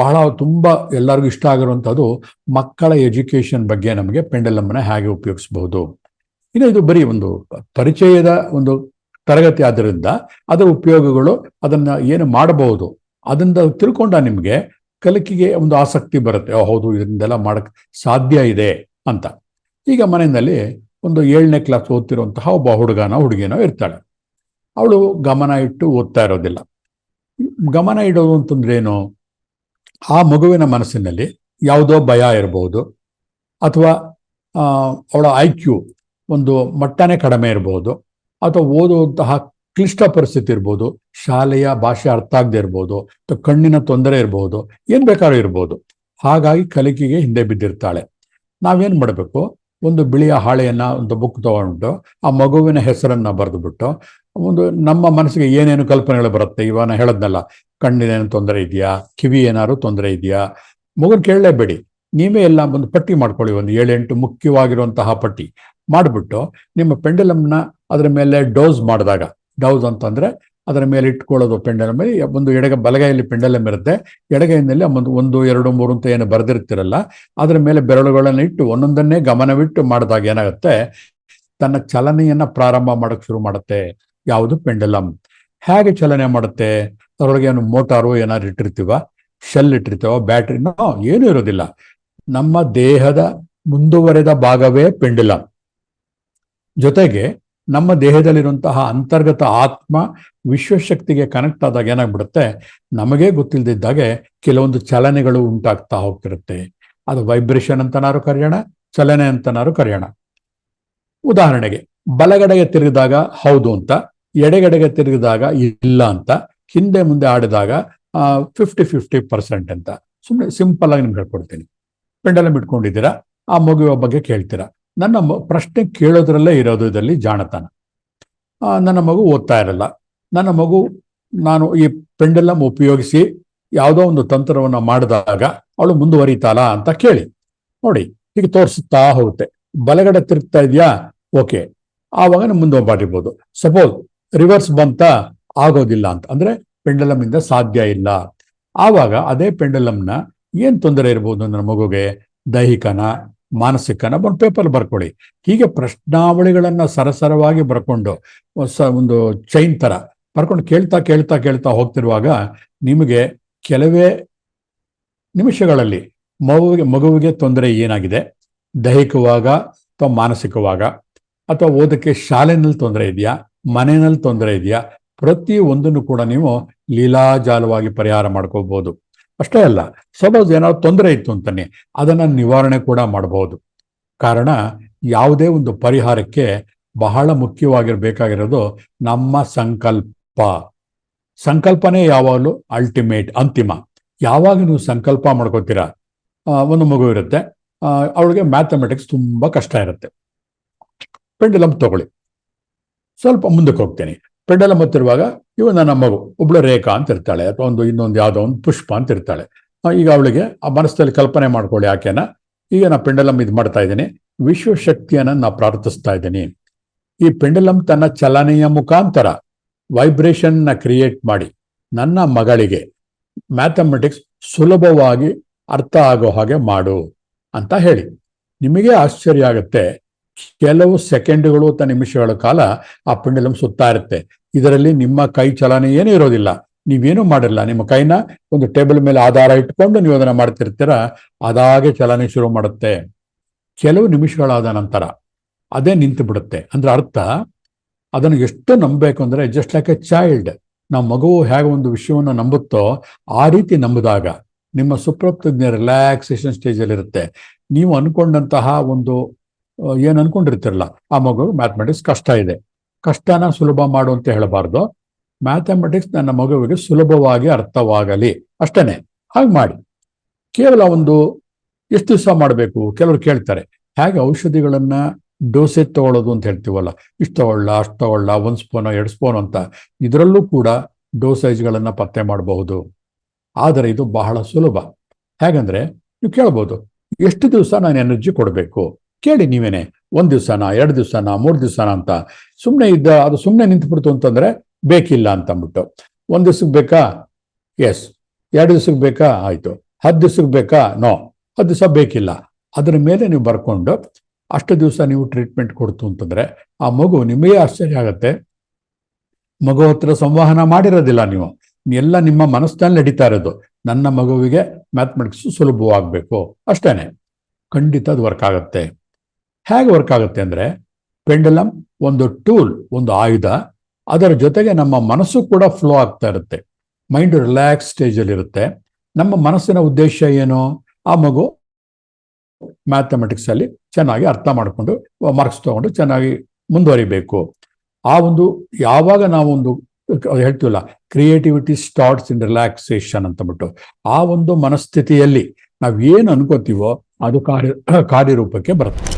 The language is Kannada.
ಬಹಳ ತುಂಬ ಎಲ್ಲರಿಗೂ ಇಷ್ಟ ಆಗಿರುವಂಥದ್ದು ಮಕ್ಕಳ ಎಜುಕೇಶನ್ ಬಗ್ಗೆ ನಮಗೆ ಪೆಂಡಲಮ್ಮನ ಹೇಗೆ ಉಪಯೋಗಿಸಬಹುದು. ಇನ್ನು ಇದು ಬರೀ ಒಂದು ಪರಿಚಯದ ಒಂದು ತರಗತಿ ಆದ್ದರಿಂದ ಅದರ ಉಪಯೋಗಗಳು ಅದನ್ನ ಏನು ಮಾಡಬಹುದು ಅದನ್ನ ತಿಳ್ಕೊಂಡ ನಿಮಗೆ ಕಲಿಕೆಗೆ ಒಂದು ಆಸಕ್ತಿ ಬರುತ್ತೆ. ಹೌದು, ಇದರಿಂದೆಲ್ಲ ಮಾಡಕ್ ಸಾಧ್ಯ ಇದೆ ಅಂತ. ಈಗ ಮನೆಯಲ್ಲಿ ಒಂದು ಏಳನೇ ಕ್ಲಾಸ್ ಓದ್ತಿರುವಂತಹ ಒಬ್ಬ ಹುಡುಗನ ಹುಡುಗಿನೋ ಇರ್ತಾಳೆ. ಅವಳು ಗಮನ ಇಟ್ಟು ಓದ್ತಾ ಇರೋದಿಲ್ಲ. ಗಮನ ಇಡೋದು ಅಂತಂದ್ರೆ ಏನು? ಆ ಮಗುವಿನ ಮನಸ್ಸಿನಲ್ಲಿ ಯಾವುದೋ ಭಯ ಇರಬಹುದು ಅಥವಾ ಅವಳ ಐ ಕ್ಯೂ ಒಂದು ಮಟ್ಟನೇ ಕಡಿಮೆ ಇರಬಹುದು ಅಥವಾ ಓದುವಂತಹ ಕ್ಲಿಷ್ಟ ಪರಿಸ್ಥಿತಿ ಇರ್ಬೋದು, ಶಾಲೆಯ ಭಾಷೆ ಅರ್ಥ ಆಗದೆ ಇರ್ಬೋದು, ಅಥವಾ ಕಣ್ಣಿನ ತೊಂದರೆ ಇರ್ಬೋದು, ಏನ್ ಬೇಕಾದ್ರೂ ಇರ್ಬೋದು. ಹಾಗಾಗಿ ಕಲಿಕೆಗೆ ಹಿಂದೆ ಬಿದ್ದಿರ್ತಾಳೆ. ನಾವೇನ್ ಮಾಡಬೇಕು? ಒಂದು ಬಿಳಿಯ ಹಾಳೆಯನ್ನ ಒಂದು ಬುಕ್ ತಗೊಂಡು ಆ ಮಗುವಿನ ಹೆಸರನ್ನ ಬರೆದುಬಿಟ್ಟು ಒಂದು ನಮ್ಮ ಮನಸ್ಸಿಗೆ ಏನೇನು ಕಲ್ಪನೆಗಳು ಬರುತ್ತೆ? ಇವನ ಹೇಳದ್ನಲ್ಲ, ಕಣ್ಣಿನೇನು ತೊಂದರೆ ಇದೆಯಾ? ಕಿವಿ ಏನಾದ್ರು ತೊಂದರೆ ಇದೆಯಾ? ಮಗುನ ಕೇಳಲೇಬೇಡಿ ನೀವೇ ಎಲ್ಲ ಒಂದು ಪಟ್ಟಿ ಮಾಡ್ಕೊಳ್ಳಿ, ಒಂದು ಏಳೆಂಟು ಮುಖ್ಯವಾಗಿರುವಂತಹ ಪಟ್ಟಿ. ಮಾಡಿಬಿಟ್ಟು ನಿಮ್ಮ ಪೆಂಡಲಮ್ನ ಅದರ ಮೇಲೆ ಡೋಸ್ ಮಾಡಿದಾಗ, ಡೌಸ್ ಅಂತಂದ್ರೆ ಅದರ ಮೇಲೆ ಇಟ್ಕೊಳ್ಳೋದು ಪೆಂಡಲ ಮೇಲೆ. ಒಂದು ಎಡಗ, ಬಲಗೈಯಲ್ಲಿ ಪೆಂಡಲಮ್ ಇರುತ್ತೆ ಎಡಗೈನಲ್ಲಿ ಒಂದು ಒಂದು, ಎರಡು, ಮೂರು ಅಂತ ಏನು ಬರೆದಿರ್ತಿರಲ್ಲ. ಅದರ ಮೇಲೆ ಬೆರಳುಗಳನ್ನು ಇಟ್ಟು ಒಂದೊಂದನ್ನೇ ಗಮನವಿಟ್ಟು ಮಾಡಿದಾಗ ಏನಾಗುತ್ತೆ? ತನ್ನ ಚಲನೆಯನ್ನ ಪ್ರಾರಂಭ ಮಾಡೋಕ್ಕೆ ಶುರು ಮಾಡುತ್ತೆ. ಯಾವುದು? ಪೆಂಡಲಮ್ ಹೇಗೆ ಚಲನೆ ಮಾಡುತ್ತೆ? ಅದರೊಳಗೆ ಏನು ಮೋಟಾರು ಏನಾದ್ರು ಇಟ್ಟಿರ್ತೀವ? ಶೆಲ್ ಇಟ್ಟಿರ್ತೀವ? ಬ್ಯಾಟ್ರಿನೋ ಏನೂ ಇರೋದಿಲ್ಲ. ನಮ್ಮ ದೇಹದ ಮುಂದುವರೆದ ಭಾಗವೇ ಪೆಂಡಲಮ್ ಜೊತೆಗೆ ನಮ್ಮ ದೇಹದಲ್ಲಿರುವಂತಹ ಅಂತರ್ಗತ ಆತ್ಮ ವಿಶ್ವಶಕ್ತಿಗೆ ಕನೆಕ್ಟ್ ಆದಾಗ ಏನಾಗ್ಬಿಡುತ್ತೆ? ನಮಗೇ ಗೊತ್ತಿಲ್ಲದಿದ್ದಾಗೆ ಕೆಲವೊಂದು ಚಲನೆಗಳು ಉಂಟಾಗ್ತಾ ಹೋಗ್ತಿರುತ್ತೆ. ಅದು ವೈಬ್ರೇಷನ್ ಅಂತನಾರು ಕರೆಯೋಣ, ಚಲನೆ ಅಂತನಾರು ಕರೆಯೋಣ. ಉದಾಹರಣೆಗೆ, ಬಲಗಡೆಗೆ ತಿರುಗಿದಾಗ ಹೌದು ಅಂತ, ಎಡೆಗಡೆಗೆ ತಿರುಗಿದಾಗ ಇಲ್ಲ ಅಂತ, ಹಿಂದೆ ಮುಂದೆ ಆಡಿದಾಗ ಫಿಫ್ಟಿ ಫಿಫ್ಟಿ ಪರ್ಸೆಂಟ್ ಅಂತ. ಸುಮ್ಮನೆ ಸಿಂಪಲ್ ಆಗಿ ನಿಮ್ಗೆ ಹೇಳ್ಕೊಡ್ತೀನಿ. ಪೆಂಡಲಮ್ ಇಟ್ಕೊಂಡಿದ್ದೀರಾ? ಆ ಮಗುವ ಬಗ್ಗೆ ಕೇಳ್ತೀರಾ? ನನ್ನ ಪ್ರಶ್ನೆ ಕೇಳೋದ್ರಲ್ಲೇ ಇರೋದು ಇದರಲ್ಲಿ ಜಾಣತನ. ನನ್ನ ಮಗು ಓದ್ತಾ ಇರಲ್ಲ. ನನ್ನ ಮಗು, ನಾನು ಈ ಪೆಂಡೆಲ್ಲಮ್ ಉಪಯೋಗಿಸಿ ಯಾವುದೋ ಒಂದು ತಂತ್ರವನ್ನು ಮಾಡಿದಾಗ ಅವಳು ಮುಂದುವರಿತಾಳ ಅಂತ ಕೇಳಿ. ನೋಡಿ, ಹೀಗೆ ತೋರಿಸುತ್ತಾ ಹೋಗುತ್ತೆ. ಬಲಗಡೆ ತಿರುಗ್ತಾ ಇದೆಯಾ? ಓಕೆ. ಆವಾಗ ಮುಂದೆ ಮಾಡಿರ್ಬೋದು ಸಪೋಸ್ ರಿವರ್ಸ್ ಬಂತ ಆಗೋದಿಲ್ಲ ಅಂತ. ಅಂದ್ರೆ ಪೆಂಡಲಮ್ ಸಾಧ್ಯ ಇಲ್ಲ. ಆವಾಗ ಅದೇ ಪೆಂಡಲಮ್ನ ಏನ್ ತೊಂದರೆ ಇರ್ಬೋದು ನನ್ನ ಮಗುಗೆ? ದೈಹಿಕನ? ಮಾನಸಿಕನ ಒಂದು ಪೇಪರ್ ಬರ್ಕೊಳ್ಳಿ. ಹೀಗೆ ಪ್ರಶ್ನಾವಳಿಗಳನ್ನ ಸರಸರವಾಗಿ ಬರ್ಕೊಂಡು ಹೊಸ ಒಂದು ಚೈನ್ ತರ ಬರ್ಕೊಂಡು ಕೇಳ್ತಾ ಕೇಳ್ತಾ ಕೇಳ್ತಾ ಹೋಗ್ತಿರುವಾಗ ನಿಮಗೆ ಕೆಲವೇ ನಿಮಿಷಗಳಲ್ಲಿ ಮಗುವಿಗೆ ಮಗುವಿಗೆ ತೊಂದರೆ ಏನಾಗಿದೆ? ದೈಹಿಕವಾಗ ಅಥವಾ ಮಾನಸಿಕವಾಗ? ಅಥವಾ ಓದಕ್ಕೆ ಶಾಲೆನಲ್ಲಿ ತೊಂದರೆ ಇದೆಯಾ? ಮನೆಯಲ್ಲಿ ತೊಂದರೆ ಇದೆಯಾ? ಪ್ರತಿ ಒಂದನ್ನು ಕೂಡ ನೀವು ಲೀಲಾಜಾಲವಾಗಿ ಪರಿಹಾರ ಮಾಡ್ಕೋಬಹುದು ಅಷ್ಟೇ ಅಲ್ಲ, ಸಪೋಸ್ ಏನಾದ್ರು ತೊಂದರೆ ಇತ್ತು ಅಂತಾನೆ, ಅದನ್ನ ನಿವಾರಣೆ ಕೂಡ ಮಾಡಬಹುದು ಕಾರಣ, ಯಾವುದೇ ಒಂದು ಪರಿಹಾರಕ್ಕೆ ಬಹಳ ಮುಖ್ಯವಾಗಿರಬೇಕಾಗಿರೋದು ನಮ್ಮ ಸಂಕಲ್ಪ. ಸಂಕಲ್ಪನೇ ಯಾವಾಗಲೂ ಅಲ್ಟಿಮೇಟ್ ಅಂತಿಮ. ಯಾವಾಗ ನೀವು ಸಂಕಲ್ಪ ಮಾಡ್ಕೋತೀರಾ? ಒಂದು ಮಗು ಇರುತ್ತೆ ಅವಳಿಗೆ ಮ್ಯಾಥಮೆಟಿಕ್ಸ್ ತುಂಬಾ ಕಷ್ಟ ಇರುತ್ತೆ. ಪೆಂಡಲಮ್ ತಗೊಳ್ಳಿ. ಸ್ವಲ್ಪ ಮುಂದಕ್ಕೆ ಹೋಗ್ತೇನೆ. ಪೆಂಡಲಮ್ ಹತ್ತಿರುವಾಗ ಇವ ನನ್ನ ಮಗು, ಒಬ್ಳು ರೇಖಾ ಅಂತ ಇರ್ತಾಳೆ, ಅಥವಾ ಒಂದು ಇನ್ನೊಂದು ಯಾವುದೋ ಒಂದು ಪುಷ್ಪ ಅಂತ ಇರ್ತಾಳೆ. ಈಗ ಅವಳಿಗೆ ಆ ಮನಸ್ಸಲ್ಲಿ ಕಲ್ಪನೆ ಮಾಡ್ಕೊಳ್ಳಿ ಆಕೆನ. ಈಗ ನಾ ಪೆಂಡಲಮ್ ಇದು ಮಾಡ್ತಾ ಇದ್ದೀನಿ. ವಿಶ್ವಶಕ್ತಿಯನ್ನ ನಾ ಪ್ರಾರ್ಥಿಸ್ತಾ ಇದ್ದೀನಿ. ಈ ಪೆಂಡಲಮ್ ತನ್ನ ಚಲನೆಯ ಮುಖಾಂತರ ವೈಬ್ರೇಷನ್ನ ಕ್ರಿಯೇಟ್ ಮಾಡಿ ನನ್ನ ಮಗಳಿಗೆ ಮ್ಯಾಥಮೆಟಿಕ್ಸ್ ಸುಲಭವಾಗಿ ಅರ್ಥ ಆಗೋ ಹಾಗೆ ಮಾಡು ಅಂತ ಹೇಳಿ. ನಿಮಗೆ ಆಶ್ಚರ್ಯ ಆಗುತ್ತೆ ಕೆಲವು ಸೆಕೆಂಡ್ಗಳು ಅಥವಾ ನಿಮಿಷಗಳ ಕಾಲ ಆ ಪೆಂಡಲಮ್ ಸುತ್ತಾ ಇರುತ್ತೆ. ಇದರಲ್ಲಿ ನಿಮ್ಮ ಕೈ ಚಲನೆ ಏನೂ ಇರೋದಿಲ್ಲ. ನೀವೇನು ಮಾಡಿರಲ್ಲ ನಿಮ್ಮ ಕೈನ ಒಂದು ಟೇಬಲ್ ಮೇಲೆ ಆಧಾರ ಇಟ್ಕೊಂಡು ನೀವು ಅದನ್ನ ಮಾಡ್ತಿರ್ತೀರ? ಅದಾಗೆ ಚಲನೆ ಶುರು ಮಾಡುತ್ತೆ. ಕೆಲವು ನಿಮಿಷಗಳಾದ ನಂತರ ಅದೇ ನಿಂತು ಬಿಡುತ್ತೆ ಅಂದ್ರೆ ಅರ್ಥ, ಅದನ್ನು ಎಷ್ಟು ನಂಬಬೇಕು ಅಂದ್ರೆ ಜಸ್ಟ್ ಲೈಕ್ ಎ ಚೈಲ್ಡ್ ನಾವು ಮಗುವು ಹೇಗೆ ಒಂದು ವಿಷಯವನ್ನು ನಂಬುತ್ತೋ ಆ ರೀತಿ ನಂಬಿದಾಗ ನಿಮ್ಮ ಸುಪ್ರಪ್ತಜ್ಞ ರಿಲ್ಯಾಕ್ಸೇಷನ್ ಸ್ಟೇಜಲ್ಲಿ ಇರುತ್ತೆ ನೀವು ಅನ್ಕೊಂಡಂತಹ ಒಂದು ಏನ್ ಅನ್ಕೊಂಡಿರ್ತಿರಲ್ಲ ಆ ಮಗು ಮ್ಯಾಥಮೆಟಿಕ್ಸ್ ಕಷ್ಟ ಇದೆ. ಕಷ್ಟನ ಸುಲಭ ಮಾಡು ಅಂತ ಹೇಳಬಾರ್ದು. ಮ್ಯಾಥಮೆಟಿಕ್ಸ್ ನನ್ನ ಮಗುವಿಗೆ ಸುಲಭವಾಗಿ ಅರ್ಥವಾಗಲಿ. ಅಷ್ಟೇನೆ. ಹಾಗೆ ಮಾಡಿ. ಕೇವಲ ಒಂದು ಎಷ್ಟು ದಿವಸ ಮಾಡಬೇಕು? ಕೆಲವರು ಕೇಳ್ತಾರೆ. ಹೇಗೆ ಔಷಧಿಗಳನ್ನ ಡೋಸೇಜ್ ತಗೊಳ್ಳೋದು ಅಂತ ಹೇಳ್ತೀವಲ್ಲ? ಇಷ್ಟು ತಗೊಳ್ಳ, ಅಷ್ಟು ತಗೊಳ್ಳ, ಒಂದು ಸ್ಪೂನ್ ಎರಡು ಸ್ಪೂನ್ ಅಂತ. ಇದರಲ್ಲೂ ಕೂಡ ಡೋಸೇಜ್ಗಳನ್ನ ಪತ್ತೆ ಮಾಡಬಹುದು. ಆದರೆ ಇದು ಬಹಳ ಸುಲಭ. ಹೇಗಂದ್ರೆ, ನೀವು ಕೇಳ್ಬೋದು, ಎಷ್ಟು ದಿವಸ ನಾನು ಎನರ್ಜಿ ಕೊಡಬೇಕು? ಕೇಳಿ ನೀವೇನೆ, ಒಂದ್ ದಿವಸನ, ಎರಡು ದಿವ್ಸನ, ಮೂರು ದಿವ್ಸನ ಅಂತ. ಸುಮ್ಮನೆ ಇದ್ದ, ಅದು ಸುಮ್ಮನೆ ನಿಂತುಬಿಡ್ತು ಅಂತಂದ್ರೆ ಬೇಕಿಲ್ಲ ಅಂತ ಅಂದ್ಬಿಟ್ಟು ಒಂದ್ ದಿವ್ಸಕ್ಕೆ ಬೇಕಾ? ಎಸ್ ಎರಡು ದಿವಸಕ್ಕೆ ಬೇಕಾ? ಆಯ್ತು. ಹತ್ತು ದಿವಸಕ್ಕೆ ಬೇಕಾ? ನೋ ಹತ್ತು ದಿವಸ ಬೇಕಿಲ್ಲ. ಅದರ ಮೇಲೆ ನೀವು ಬರ್ಕೊಂಡು ಅಷ್ಟು ದಿವಸ ನೀವು ಟ್ರೀಟ್ಮೆಂಟ್ ಕೊಡ್ತು ಅಂತಂದ್ರೆ ಆ ಮಗು ನಿಮಗೆ ಆಶ್ಚರ್ಯ ಆಗತ್ತೆ. ಮಗು ಹತ್ರ ಸಂವಹನ ಮಾಡಿರೋದಿಲ್ಲ ನೀವು. ಎಲ್ಲ ನಿಮ್ಮ ಮನಸ್ಸಿನಲ್ಲಿ ನಡೀತಾ ಇರೋದು. ನನ್ನ ಮಗುವಿಗೆ ಮ್ಯಾಥಮೆಟಿಕ್ಸ್ ಸುಲಭವಾಗಬೇಕು. ಅಷ್ಟೇನೆ. ಖಂಡಿತ ಅದು ವರ್ಕ್ ಆಗುತ್ತೆ. ಹೇಗೆ ವರ್ಕ್ ಆಗುತ್ತೆ ಅಂದ್ರೆ ಪೆಂಡಲಮ್ ಒಂದು ಟೂಲ್, ಒಂದು ಆಯುಧ, ಅದರ ಜೊತೆಗೆ ನಮ್ಮ ಮನಸ್ಸು ಕೂಡ ಫ್ಲೋ ಆಗ್ತಾ ಇರುತ್ತೆ. ಮೈಂಡ್ ರಿಲ್ಯಾಕ್ಸ್ ಸ್ಟೇಜಲ್ಲಿ ಇರುತ್ತೆ. ನಮ್ಮ ಮನಸ್ಸಿನ ಉದ್ದೇಶ ಏನು? ಆ ಮಗು ಮ್ಯಾಥಮೆಟಿಕ್ಸ್ ಅಲ್ಲಿ ಚೆನ್ನಾಗಿ ಅರ್ಥ ಮಾಡಿಕೊಂಡು ಮಾರ್ಕ್ಸ್ ತಗೊಂಡು ಚೆನ್ನಾಗಿ ಮುಂದುವರಿಬೇಕು. ಆ ಒಂದು, ಯಾವಾಗ ನಾವೊಂದು ಹೇಳ್ತೀವಲ್ಲ ಕ್ರಿಯೇಟಿವಿಟಿ ಸ್ಟಾರ್ಟ್ಸ್ ಇನ್ ರಿಲ್ಯಾಕ್ಸೇಷನ್ ಅಂತಬಿಟ್ಟು ಆ ಒಂದು ಮನಸ್ಥಿತಿಯಲ್ಲಿ ನಾವು ಏನು ಅನ್ಕೋತೀವೋ ಅದು ಕಾರ್ಯ, ಕಾರ್ಯರೂಪಕ್ಕೆ ಬರುತ್ತೆ.